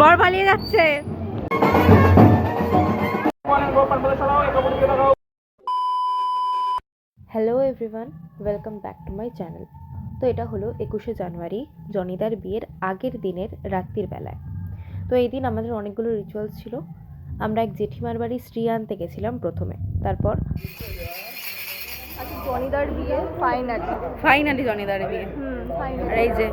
বর পালিয়ে যাচ্ছে। Hello everyone welcome back to my channel তো এটা হলো একুশে জানুয়ারি, জনিদার বিয়ের আগের দিনের রাত্রির বেলায়। তো এই দিন আমাদের অনেকগুলো রিচুয়ালস ছিল। আমরা এক জেঠিমার বাড়ি শ্রী আনতে গেছিলাম প্রথমে। তারপর জনিদার বিয়ে ফাইনালি ফাইনালি জনিদার বিয়ে। হুম আর এই যে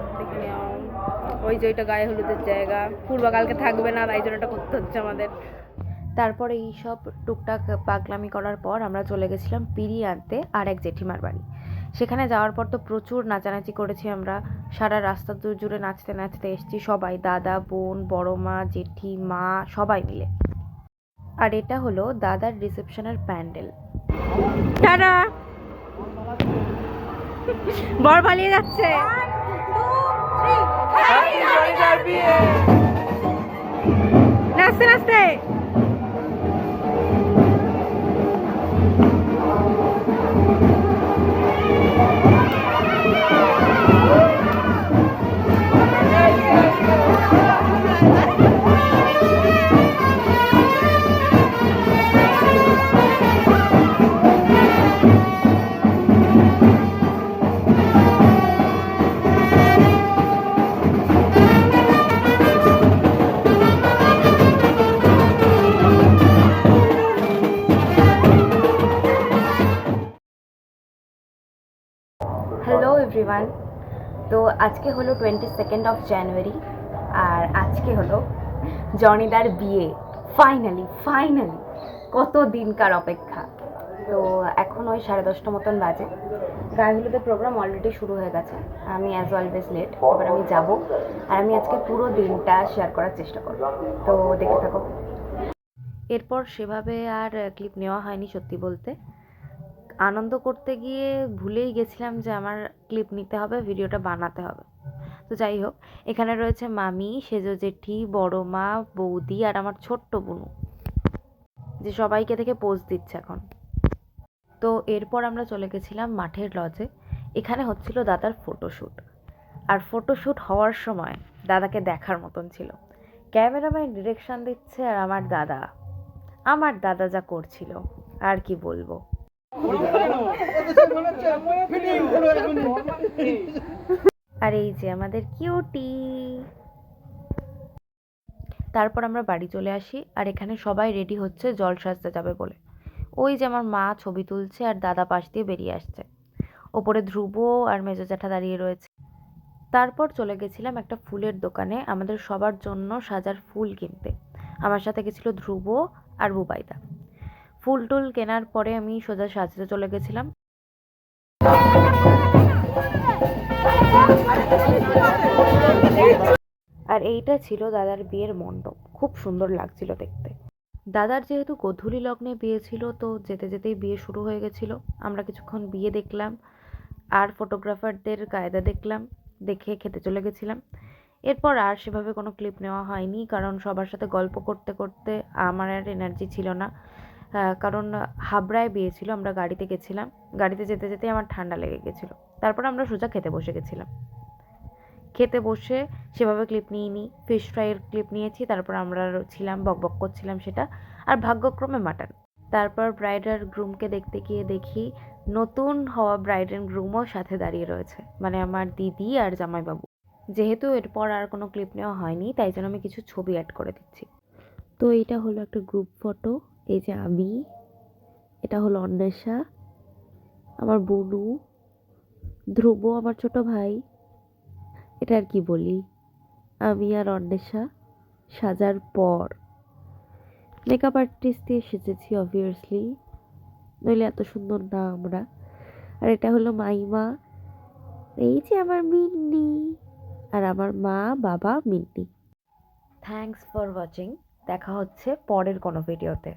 ওই যে ওইটা গায়ে হলুদের জায়গা। পূর্বকালকে থাকবে না তাই জন্য এটা করতে হচ্ছে আমাদের। তারপরে এই সব টুকটাক পাগলামি করার পর আমরা চলে গেছিলাম পিড়ি আনতে আর এক জেঠিমার বাড়ি। সেখানে যাওয়ার পর তো প্রচুর নাচানাচি করেছি আমরা। সারা রাস্তা দূর জুড়ে নাচতে নাচতে এসেছি সবাই দাদা বোন বড় মা জেঠি মা সবাই মিলে। আর এটা হলো দাদার রিসেপশনের প্যান্ডেল। টাটা! বর পালিয়ে যাচ্ছে। নাচতে নাচতে। এভরিওয়ান তো আজকে হলো টোয়েন্টি সেকেন্ড অফ জানুয়ারি আর আজকে হলো জনিদার বিয়ে। ফাইনালি ফাইনালি কত দিনকার অপেক্ষা। তো এখন ওই সাড়ে দশটা মতন বাজে। গায়ে প্রোগ্রাম অলরেডি শুরু হয়ে গেছে। আমি অ্যাজ অলওয়েজ লেট এবার আমি যাব। আর আমি আজকে পুরো দিনটা শেয়ার করার চেষ্টা করব। তো দেখে থাকো। এরপর সেভাবে আর ক্লিপ নেওয়া হয়নি সত্যি বলতে। আনন্দ করতে গিয়ে ভুলেই গেছিলাম যে আমার ক্লিপ নিতে হবে, ভিডিওটা বানাতে হবে। তো যাই হোক, এখানে রয়েছে মামি, সেজো জেঠি, বড় মা, বৌদি আর আমার ছোট্ট বুনু, যে সবাইকে থেকে পোজ দিচ্ছে এখন। তো এরপর আমরা চলে গেছিলাম মাঠের লজে এখানে হচ্ছিল দাদার ফটোশ্যুট আর ফটোশ্যুট হওয়ার সময় দাদাকে দেখার মতন ছিল। ক্যামেরাম্যান ডিরেকশন দিচ্ছে আর আমার দাদা। আমার দাদা যা করছিল, আর কি বলব? আর এই যে আমাদের কিউটি। তারপর আমরা বাড়ি চলে আসি, আর এখানে সবাই রেডি হচ্ছে জল সাজতে যাবে বলে। ওই যে আমার মা ছবি তুলছে আর দাদা পাশ দিয়ে বেরিয়ে আসছে। ওপরে ধ্রুব আর মেজো জ্যাঠা দাঁড়িয়ে রয়েছে। তারপর চলে গেছিলাম একটা ফুলের দোকানে আমাদের সবার জন্য সাজার ফুল কিনতে। আমার সাথে গেছিল ধ্রুব আর বুবাইদা। ফুল টুল কেনার পরে আমি সোজা সাজতে চলে গেছিলাম। আর এইটা ছিল দাদার বিয়ের মণ্ডপ। খুব সুন্দর লাগছিল দেখতে। দাদার যেহেতু গধূলি লগ্নে বিয়ে ছিল, তো যেতে যেতেই বিয়ে শুরু হয়ে গেছিল। আমরা কিছুক্ষণ বিয়ে দেখলাম, আর ফটোগ্রাফারদের কায়দা দেখলাম, দেখে খেতে চলে গেছিলাম। এরপর আর সেভাবে কোনো ক্লিপ নেওয়া হয়নি, কারণ সবার সাথে গল্প করতে করতে আমার আর এনার্জি ছিল না। কারণ হাবড়ায় বিয়ে ছিল আমরা গাড়িতে গেছিলাম। গাড়িতে যেতে যেতে আমার ঠান্ডা লেগে গেছিল। তারপর আমরা সোজা খেতে বসে গেছিলাম। খেতে বসে সেভাবে ক্লিপ নিইনি ফিশ ফ্রাইয়ের ক্লিপ নিয়েছি, তারপর আমরা ছিলাম বকবক করছিলাম সেটা, আর ভাগ্যক্রমে মাটন তারপর ব্রাইড আর গ্রুমকে দেখতে গিয়ে দেখি নতুন হওয়া ব্রাইড অ্যান্ড গ্রুমও সাথে দাঁড়িয়ে রয়েছে। মানে আমার দিদি আর জামাইবাবু। যেহেতু এরপর আর কোনো ক্লিপ নেওয়া হয়নি, তাই জন্য আমি কিছু ছবি অ্যাড করে দিচ্ছি। তো এটা হলো একটা গ্রুপ ফটো এই যে আমি, এটা হলো অন্বেষা, আমার বনু, ধ্রুব আমার ছোট ভাই, এটা আর কি বলি? আমি আর অন্বেষা সাজার পর। মেকআপ আর্টিস্ট দিয়ে সেজেছি অবভিয়াসলি নইলে এত সুন্দর না আমরা। আর এটা হলো মাইমা। এই যে আমার মিন্নি। আর আমার মা, বাবা, মিন্নি। থ্যাঙ্কস ফর ওয়াচিং দেখা হচ্ছে পরের কোনো ভিডিওতে